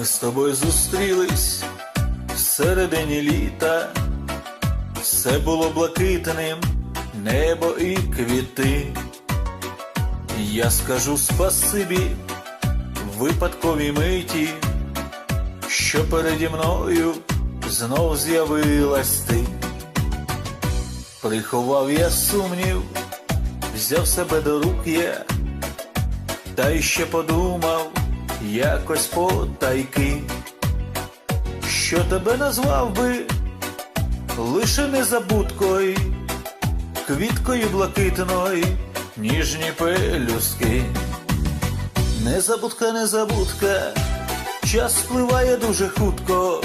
Ми з тобою зустрілись в середині літа, все було блакитним, небо і квіти. Я скажу спасибі випадковій миті, що переді мною знов з'явилась ти. Приховав я сумнів, взяв себе до рук я, та й ще подумав якось потайки, що тебе назвав би лише незабудкою, квіткою блакитною, ніжні пелюстки. Незабудка, незабудка, час спливає дуже хутко,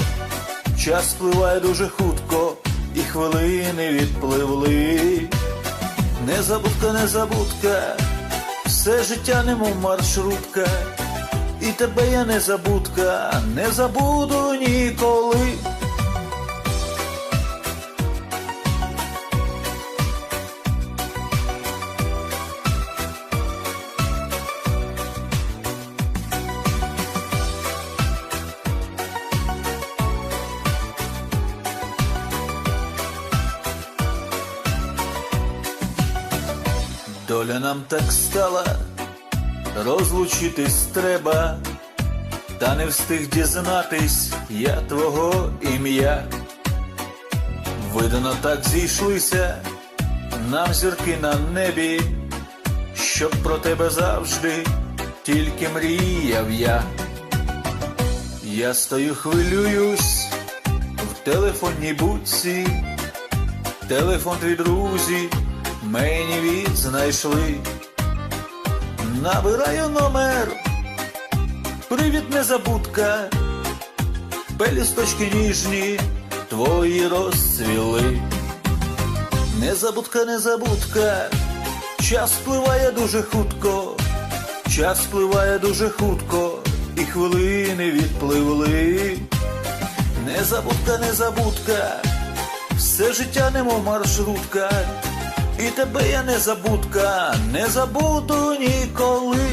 час спливає дуже хутко, і хвилини відпливли. Незабудка, незабудка, все життя немов маршрутка, і тебе я незабудка, не забуду ніколи. Доля нам так стала, розлучитись треба, та не встиг дізнатись я твого ім'я. Видано так зійшлися нам зірки на небі, щоб про тебе завжди тільки мріяв я. Я стою, хвилююсь в телефонній будці, телефон твій друзі мені відзнайшли. Набираю номер, привіт, незабудка, пелісточки ніжні твої розцвіли. Незабудка, незабудка, час спливає дуже хутко, час спливає дуже хутко, і хвилини відпливли. Незабудка, незабудка, все життя немов маршрутка, і тебе я не забудка, не забуду ніколи.